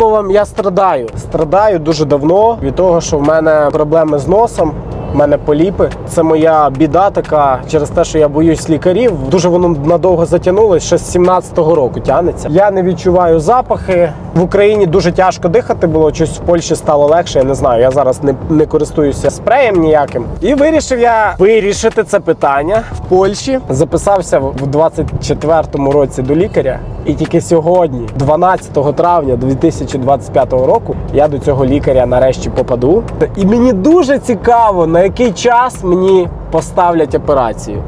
Словом, я страдаю. Страдаю дуже давно від того, що в мене проблеми з носом. У мене поліпи. Це моя біда така через те, що я боюсь лікарів. Дуже воно надовго затягнулося, ще з 17-го року тягнеться. Я не відчуваю запахи. В Україні дуже тяжко дихати було. Щось в Польщі стало легше. Я не знаю. Я зараз не, не користуюся спреєм ніяким. І вирішив я вирішити це питання в Польщі. Записався в 24-му році до лікаря. І тільки сьогодні, 12 травня 2025 року, я до цього лікаря нарешті попаду. І мені дуже цікаво, на який час мені поставлять операцію.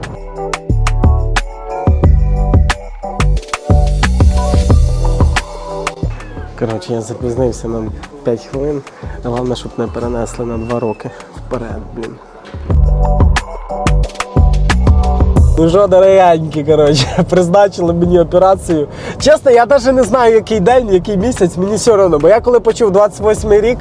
Коротше, я запізнився на 5 хвилин. Головне, щоб не перенесли на 2 роки вперед, блін. Ну що, дорогенькі, коротше, призначили мені операцію. Чесно, я навіть не знаю, який день, який місяць, мені все одно. Бо я коли почув 28 й рік,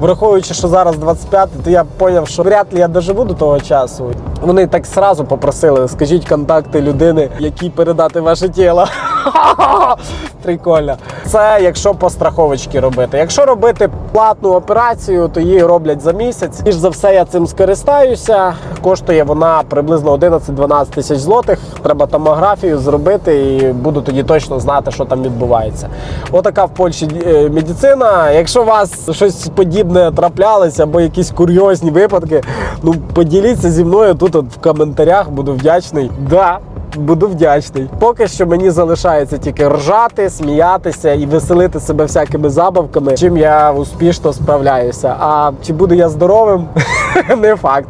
враховуючи, що зараз 25, то я зрозумів, що вряд ли я доживу до того часу. Вони так сразу попросили, скажіть контакти людини, якій передати ваше тіло. Прикольно. Це якщо по страховочці робити. Якщо робити платну операцію, то її роблять за місяць. Більш за все, я цим скористаюся. Коштує вона приблизно 11-12 тисяч злотих. Треба томографію зробити і буду тоді точно знати, що там відбувається. Отака в Польщі е, медицина. Якщо у вас щось подібне траплялося або якісь курйозні випадки, ну поділіться зі мною тут от в коментарях. Буду вдячний. Да, Буду вдячний. Поки що мені залишається тільки ржати, сміятися і веселити себе всякими забавками, чим я успішно справляюся. А чи буду я здоровим? Не факт.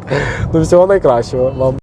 Ну всього найкращого вам.